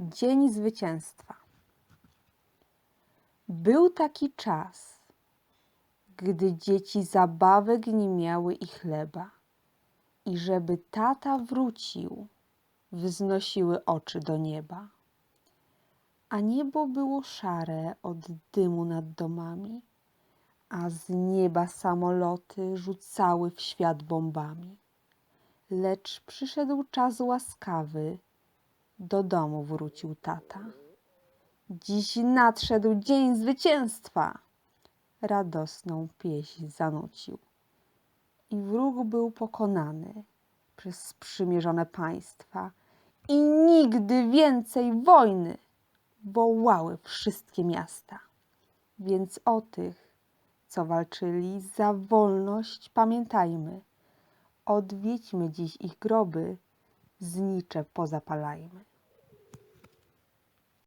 Dzień Zwycięstwa. Był taki czas, gdy dzieci zabawek nie miały i chleba, i żeby tata wrócił, wznosiły oczy do nieba. A niebo było szare od dymu nad domami, a z nieba samoloty rzucały w świat bombami. Lecz przyszedł czas łaskawy, do domu wrócił tata. Dziś nadszedł dzień zwycięstwa! Radosną pieśń zanucił. I wróg był pokonany przez sprzymierzone państwa i nigdy więcej wojny wołały wszystkie miasta. Więc o tych, co walczyli za wolność, pamiętajmy. Odwiedźmy dziś ich groby, znicze pozapalajmy.